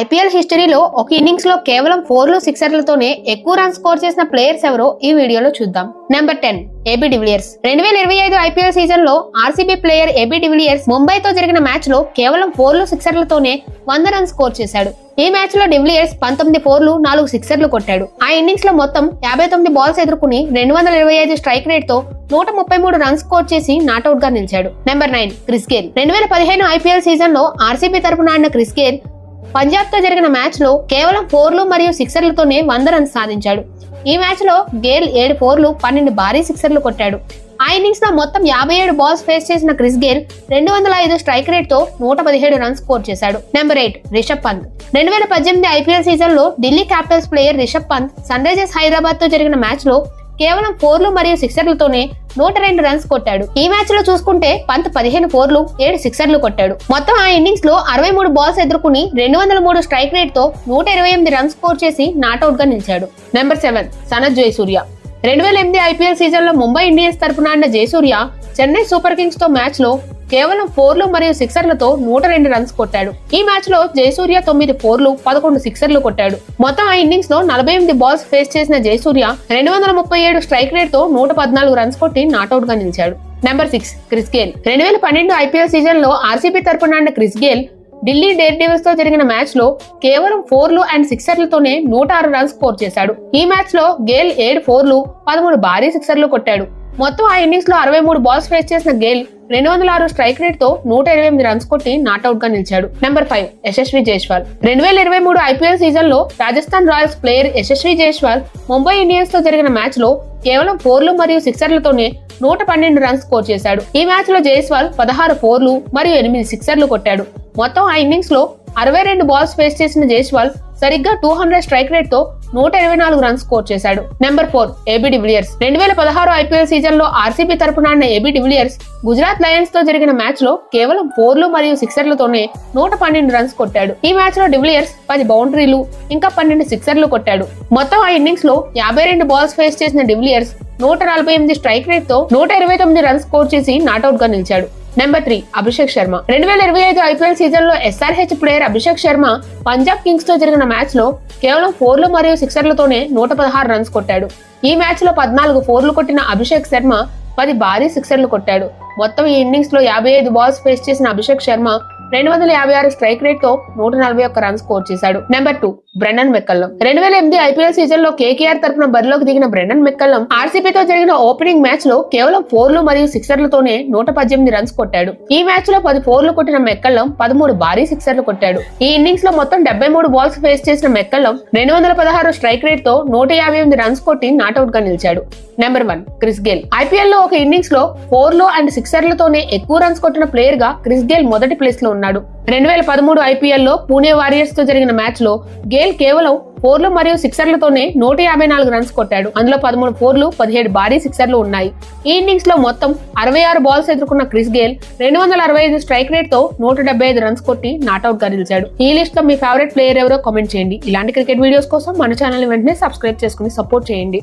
IPL హిస్టరీలో ఒక ఇన్నింగ్స్లో కేవలం ఫోర్లు సిక్సర్లతోనే ఎక్కువ రన్ స్కోర్ చేసిన ప్లేయర్స్ ఎవరో ఈ వీడియోలో చూద్దాం. Number ten A B de Villiers. రెండు వేల ఇరవై ఐదు ఐపీఎల్ సీజన్లో RCB player A B de Villiers ముంబైతో జరిగిన మ్యాచ్లో కేవలం ఫోర్లు సిక్సర్లతోనే వంద రన్ స్కోర్ చేశాడు. ఈ మ్యాచ్లో డివిలియర్స్ పంతొమ్మిది ఫోర్లు నాలుగు సిక్సర్లు కొట్టాడు. ఆ ఇన్నింగ్స్లో మొత్తం యాభై తొమ్మిది బాల్స్ ఎదుర్కొని రెండు వందల ఇరవై ఐదు స్ట్రైక్ రేట్తో నూట ముప్పై మూడు రన్స్ స్కోర్ చేసి నాట్అవుట్గా నిలిచాడు. Number nine Chris Gayle. రెండు వేల పదిహేను ఐపీఎల్ సీజన్లో ఆర్సీబీ తరపున ఆడిన క్రిస్ గేల్ పంజాబ్తో జరిగిన మ్యాచ్లో కేవలం ఫోర్లు మరియు సిక్సర్లతోనే వంద రన్స్ సాధించాడు. ఈ మ్యాచ్లో గేల్ ఏడు ఫోర్లు పన్నెండు భారీ సిక్సర్లు కొట్టాడు. ఆ ఇన్నింగ్స్లో మొత్తం యాభై ఏడు బాల్స్ ఫేస్ చేసిన క్రిస్ గేల్ రెండు వందల ఐదు స్ట్రైక్ రేట్తో నూట పదిహేడు రన్స్ స్కోర్ చేశాడు. Number eight Rishabh Pant. రెండు వేల పద్దెనిమిది ఐపీఎల్ సీజన్లో Delhi Capitals player Rishabh Pant Sunrisers హైదరాబాద్తో జరిగిన మ్యాచ్లో కేవలం ఫోర్లు మరియు సిక్సర్లతోనే నూట రెండు రన్స్ కొట్టాడు. ఈ మ్యాచ్లో చూసుకుంటే పంత్ పదిహేను ఫోర్లు ఏడు సిక్సర్లు కొట్టాడు. మొత్తం ఆ ఇన్నింగ్స్లో అరవై మూడు బాల్స్ ఎదుర్కొని రెండు వందల మూడు స్ట్రైక్ రేట్తో నూట ఇరవై ఎనిమిది రన్స్ స్కోర్ చేసి నాట్అవుట్గా నిలిచాడు. నెంబర్ సెవెన్ సనత్ జయసూర్య రెండు వేల ఎనిమిది ఐపీఎల్ సీజన్లో ముంబై ఇండియన్స్ తరపున ఆడిన జయసూర్య చెన్నై సూపర్ కింగ్స్తో మ్యాచ్లో కేవలం ఫోర్లు మరియు సిక్సర్లతో నూట రెండు రన్స్ కొట్టాడు. ఈ మ్యాచ్లో జయసూర్య తొమ్మిది ఫోర్లు పదకొండు సిక్సర్లు కొట్టాడు. మొత్తం ఆ ఇన్నింగ్స్లో నలభై ఎనిమిది బాల్స్ ఫేస్ చేసిన జయసూర్య రెండు వందల ముప్పై ఏడు స్ట్రైక్ రేట్తో నూట పద్నాలుగు రన్స్ కొట్టి నాట్అవుట్గా నిలిచాడు. Number six Chris Gayle. రెండు వేల పన్నెండు ఐపీఎల్ సీజన్లో ఆర్సీబీ తరపున ఆడిన క్రిస్ గేల్ ఢిల్లీ డేర్ డేవిల్స్తో జరిగిన మ్యాచ్లో కేవలం ఫోర్లు అండ్ సిక్సర్లతోనే నూట ఆరు రన్స్ స్కోర్ చేశాడు. ఈ మ్యాచ్లో గేల్ ఏడు ఫోర్లు పదమూడు భారీ సిక్సర్లు కొట్టాడు. మొత్తం ఆ ఇన్నింగ్స్లో అరవై మూడు బాల్స్ ఫేస్ చేసిన గేల్ రెండు వందల ఆరు స్ట్రైక్ రేట్తో నూట ఇరవై ఎనిమిది రన్స్ కొట్టి నాట్అవుట్గా నిలిచాడు. Number five Yashasvi Jaiswal. రెండు వేల ఇరవై మూడు ఐపీఎల్ సీజన్లో రాజస్థాన్ రాయల్స్ ప్లేయర్ యశస్వి జైస్వాల్ ముంబై ఇండియన్స్తో జరిగిన మ్యాచ్లో కేవలం ఫోర్లు మరియు సిక్సర్లతోనే నూట పన్నెండు రన్స్ స్కోర్ చేశాడు. ఈ మ్యాచ్లో జైస్వాల్ పదహారు ఫోర్లు మరియు ఎనిమిది సిక్సర్లు కొట్టాడు. మొత్తం ఆ ఇన్నింగ్స్లో అరవై రెండు బాల్స్ ఫేస్ చేసిన జైస్వాల్ సరిగ్గా టూ హండ్రెడ్ స్ట్రైక్ రేట్తో నూట ఇరవై నాలుగు రన్స్ స్కోర్ చేశాడు. Number four AB de Villiers రెండు వేల పదహారు ఐపీఎల్ సీజన్లో ఆర్సీబీ తరపున ఆడిన ఏబీ డివిలియర్స్ గుజరాత్ లయన్స్తో జరిగిన మ్యాచ్లో కేవలం ఫోర్లు మరియు సిక్సర్లతోనే నూట పన్నెండు రన్స్ కొట్టాడు. ఈ మ్యాచ్లో డివిలియర్స్ పది బౌండరీలు ఇంకా పన్నెండు సిక్సర్లు కొట్టాడు. మొత్తం ఆ ఇన్నింగ్స్లో యాభై రెండు బాల్స్ ఫేస్ చేసిన డివిలియర్స్ నూట నలభై ఎనిమిది స్ట్రైక్ రేట్తో నూట ఇరవై తొమ్మిది రన్స్ స్కోర్ చేసి నాట్అవుట్గా నిలిచాడు. Number three Abhishek Sharma. రెండు వేల ఇరవై ఐదు ఐపీఎల్ సీజన్లో ఎస్ఆర్హెచ్ ప్లేయర్ అభిషేక్ శర్మ పంజాబ్ కింగ్స్తో జరిగిన మ్యాచ్లో కేవలం ఫోర్లు మరియు సిక్సర్లతోనే నూట పదహారు రన్స్ కొట్టాడు. ఈ మ్యాచ్లో పద్నాలుగు ఫోర్లు కొట్టిన అభిషేక్ శర్మ పది భారీ సిక్సర్లు కొట్టాడు. మొత్తం ఈ ఇన్నింగ్స్లో యాభై ఐదు బాల్స్ ఫేస్ చేసిన అభిషేక్ శర్మ రెండు వందల యాభై ఆరు స్ట్రైక్ రేట్తో నూట నలభై ఒక్క రన్ స్కోర్ చేశాడు. Number two Brendon McCullum. రెండు వేల ఎనిమిది ఐపీఎల్ సీజన్లో కేకేఆర్ తరపున బరిలోకి దిగిన బ్రెండన్ మెక్కల్లం ఆర్సీబీ తో జరిగిన ఓపెనింగ్ మ్యాచ్లో కేవలం ఫోర్లు మరియు సిక్సర్లతోనే నూట పద్దెనిమిది రన్స్ కొట్టాడు. ఈ మ్యాచ్లో పది ఫోర్లు కొట్టిన మెక్కల్లం పదమూడు భారీ సిక్సర్లు కొట్టాడు. ఈ ఇన్నింగ్స్లో మొత్తం డెబ్బై మూడు బాల్స్ ఫేస్ చేసిన మెక్కల్లం రెండు వందల పదహారు స్ట్రైక్ రేట్తో నూట యాభై ఎనిమిది రన్స్ కొట్టి నాట్అవుట్గా నిలిచాడు. Number one Chris Gayle. ఐపీఎల్లో ఒక ఇన్నింగ్స్లో ఫోర్లు అండ్ సిక్సర్లతోనే ఎక్కువ రన్స్ కొట్టిన ప్లేయర్గా క్రిస్ గేల్ మొదటి ప్లేస్లో ఉన్నాడు. రెండు వేల పదమూడు ఐపీఎల్లో పూణే వారియర్స్తో జరిగిన మ్యాచ్లో గేల్ కేవలం ఫోర్లు మరియు సిక్సర్లతోనే నూట యాభై నాలుగు రన్స్ కొట్టాడు. అందులో పదమూడు ఫోర్లు పదిహేడు భారీ సిక్సర్లు ఉన్నాయి. ఈ ఇన్నింగ్స్లో మొత్తం అరవై ఆరు బాల్స్ ఎదుర్కొన్న క్రిస్ గేల్ రెండు వందల అరవై ఐదు స్ట్రైక్ రేట్తో నూట డెబ్బై ఐదు రన్స్ కొట్టి నాట్అవుట్గా నిలిచాడు. ఈ లిస్ట్లో మీ ఫేవరెట్ ప్లేయర్ ఎవరో కామెంట్ చేయండి. ఇలాంటి క్రికెట్ వీడియోస్ కోసం మన ఛానల్ వెంటనే సబ్స్క్రైబ్ చేసుకుని సపోర్ట్ చేయండి.